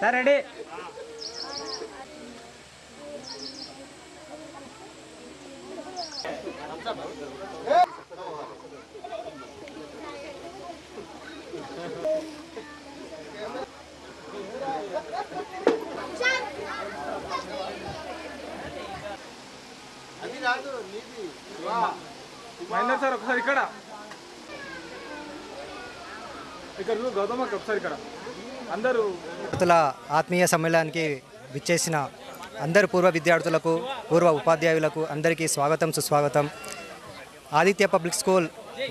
Sir ready. Mahender sir ఒకసారి ఇక్కడ. ఇక్కడ గౌతమ్ ఒకసారి ఇక్కడ. అందరూ విద్యార్థుల ఆత్మీయ సమ్మేళనానికి విచ్చేసిన అందరు పూర్వ విద్యార్థులకు పూర్వ ఉపాధ్యాయులకు అందరికీ స్వాగతం సుస్వాగతం. Aditya public school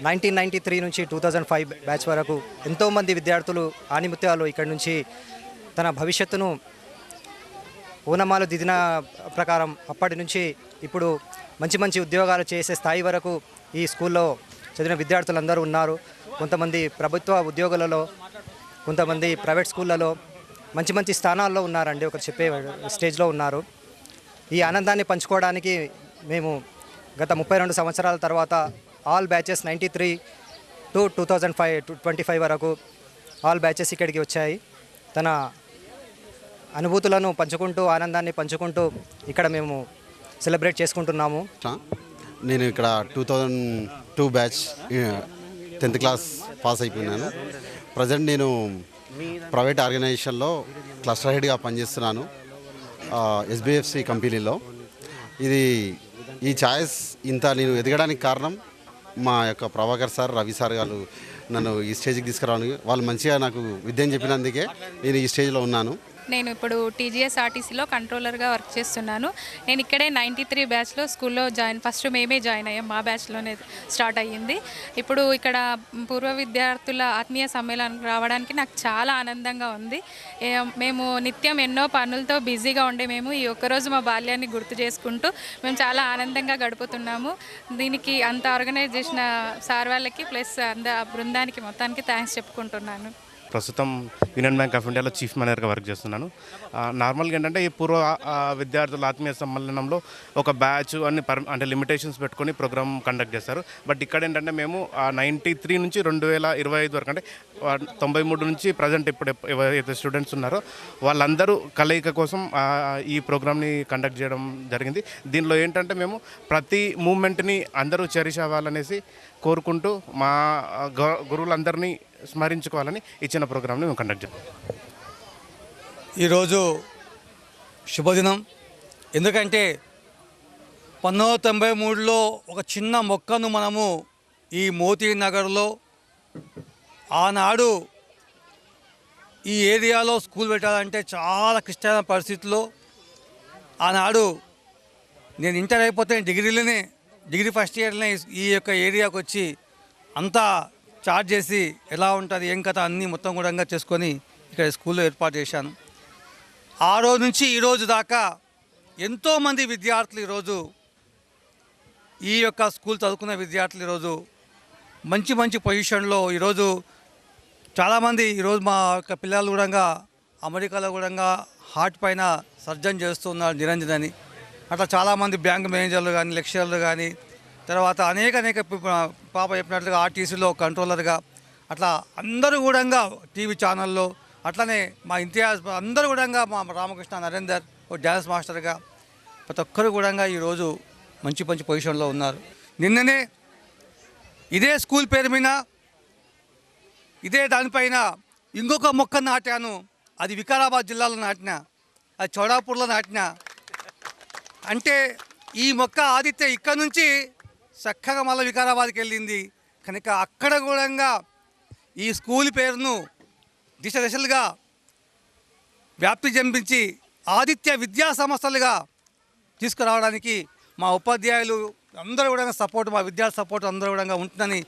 nineteen ninety three నుంచి టూ థౌజండ్ ఫైవ్ బ్యాచ్ వరకు ఎంతోమంది విద్యార్థులు ఆనిముత్యాలు ఇక్కడ నుంచి తన భవిష్యత్తును ఊనమాలు దిదిన ప్రకారం అప్పటి నుంచి ఇప్పుడు మంచి మంచి ఉద్యోగాలు చేసే స్థాయి వరకు ఈ స్కూల్లో చదివిన విద్యార్థులందరూ ఉన్నారు. కొంతమంది ప్రభుత్వ ఉద్యోగులలో కొంతమంది ప్రైవేట్ స్కూళ్ళలో మంచి మంచి స్థానాల్లో ఉన్నారండి. ఒకరు చెప్పే స్టేజ్లో ఉన్నారు. ఈ ఆనందాన్ని పంచుకోవడానికి మేము గత ముప్పై రెండు సంవత్సరాల తర్వాత all batches ninety three to two thousand five twenty five వరకు ఆల్ బ్యాచెస్ ఇక్కడికి వచ్చాయి. తన అనుభూతులను పంచుకుంటూ ఆనందాన్ని పంచుకుంటూ ఇక్కడ మేము సెలబ్రేట్ చేసుకుంటున్నాము. నేను ఇక్కడ two thousand two batch tenth class pass అయిపోయినాను. Present నేను ప్రైవేట్ ఆర్గనైజేషన్లో క్లస్టర్ హెడ్గా పనిచేస్తున్నాను ఎస్బిఎఫ్సి కంపెనీలో. ఇది ఈ ఛాయిస్ ఇంత నేను ఎదగడానికి కారణం మా యొక్క ప్రభాకర్ సార్ రవి సార్ గారు నన్ను ఈ స్టేజ్కి తీసుకురావడానికి వాళ్ళు మంచిగా నాకు విద్యను చెప్పినందుకే నేను ఈ స్టేజ్లో ఉన్నాను. నేను ఇప్పుడు టీజీఎస్ ఆర్టీసీలో కంట్రోలర్గా వర్క్ చేస్తున్నాను. నేను ఇక్కడే నైంటీ త్రీ బ్యాచ్లో స్కూల్లో జాయిన్ ఫస్ట్ మేమే జాయిన్ అయ్యాం. మా బ్యాచ్లోనే స్టార్ట్ అయ్యింది. ఇప్పుడు ఇక్కడ పూర్వ విద్యార్థుల ఆత్మీయ సమ్మేళనం రావడానికి నాకు చాలా ఆనందంగా ఉంది. మేము నిత్యం ఎన్నో పనులతో బిజీగా ఉండే మేము ఈ ఒక్కరోజు మా బాల్యాన్ని గుర్తు చేసుకుంటూ మేము చాలా ఆనందంగా గడుపుతున్నాము. దీనికి అంత ఆర్గనైజ్ చేసిన సార్ వాళ్ళకి ప్లస్ అంద బృందానికి మొత్తానికి థ్యాంక్స్ చెప్పుకుంటున్నాను. ప్రస్తుతం యూనియన్ బ్యాంక్ ఆఫ్ ఇండియాలో చీఫ్ మేనేజర్గా వర్క్ చేస్తున్నాను. నార్మల్గా ఏంటంటే ఈ పూర్వ విద్యార్థుల ఆత్మీయ సమ్మేళనంలో ఒక బ్యాచ్ అన్ని పర్ అంటే లిమిటేషన్స్ పెట్టుకొని ప్రోగ్రామ్ కండక్ట్ చేస్తారు. బట్ ఇక్కడ ఏంటంటే మేము నైంటీ త్రీ నుంచి రెండు వేల ఇరవై ఐదు వరకు అంటే తొంభై మూడు నుంచి ప్రజెంట్ ఇప్పుడు ఎవరైతే స్టూడెంట్స్ ఉన్నారో వాళ్ళందరూ కలయిక కోసం ఈ ప్రోగ్రామ్ని కండక్ట్ చేయడం జరిగింది. దీనిలో ఏంటంటే మేము ప్రతి మూమెంట్ని అందరూ చెరిష్ అవ్వాలనేసి కోరుకుంటూ మా గ- గురువులందరినీ స్మరించుకోవాలని ఇచ్చిన ప్రోగ్రామ్ని మేము కండక్ట్ చేస్తాం ఈరోజు శుభదినం. ఎందుకంటే పంతొమ్మిది తొంభై మూడులో ఒక చిన్న మొక్కను మనము ఈ మోతీ నగర్లో ఆనాడు ఈ ఏరియాలో స్కూల్ పెట్టాలంటే చాలా క్లిష్టమైన పరిస్థితుల్లో ఆనాడు నేను ఇంటర్ అయిపోతే డిగ్రీలోనే డిగ్రీ ఫస్ట్ ఇయర్లోనే ఈ యొక్క ఏరియాకు వచ్చి అంతా చార్జ్ చేసి ఎలా ఉంటుంది ఏం కథ అన్నీ మొత్తం కూడా చేసుకొని ఇక్కడ స్కూల్లో ఏర్పాటు చేశాను. ఆ రోజు నుంచి ఈరోజు దాకా ఎంతోమంది విద్యార్థులు ఈరోజు ఈ యొక్క స్కూల్ చదువుకున్న విద్యార్థులు ఈరోజు మంచి మంచి పొజిషన్లో ఈరోజు చాలామంది ఈరోజు మా యొక్క పిల్లలు కూడా అమెరికాలో కూడా హార్ట్ పైన సర్జన్ చేస్తున్నారు నిరంజన్ అని. అట్లా చాలామంది బ్యాంక్ మేనేజర్లు కానీ లెక్చరర్లు కానీ తర్వాత అనేక అనేక పాప చెప్పినట్లుగా ఆర్టీసీలో కంట్రోలర్గా అట్లా అందరూ కూడా టీవీ ఛానల్లో అట్లనే మా ఇంతియాజ్ అందరూ కూడా మా రామకృష్ణ నరేందర్ ఓ డ్యాన్స్ మాస్టర్గా ప్రతి ఒక్కరు కూడా ఈరోజు మంచి మంచి పొజిషన్లో ఉన్నారు. నిన్ననే ఇదే స్కూల్ పేరు మీద ఇదే దానిపైన ఇంకొక మొక్క నాటాను. అది వికారాబాద్ జిల్లాలో నాటిన అది చౌడాపూర్లో నాటిన. అంటే ఈ మొక్క ఆదిత్య ఇక్కడ నుంచి చక్కగా మళ్ళీ వికారాబాద్కి వెళ్ళింది. కనుక అక్కడ కూడా ఈ స్కూల్ పేరును దిశ దిశలుగా వ్యాప్తి చెందించి ఆదిత్య విద్యా సంస్థలుగా తీసుకురావడానికి మా ఉపాధ్యాయులు అందరూ కూడా సపోర్ట్ మా విద్యార్థి సపోర్ట్ అందరూ కూడా ఉంటుందని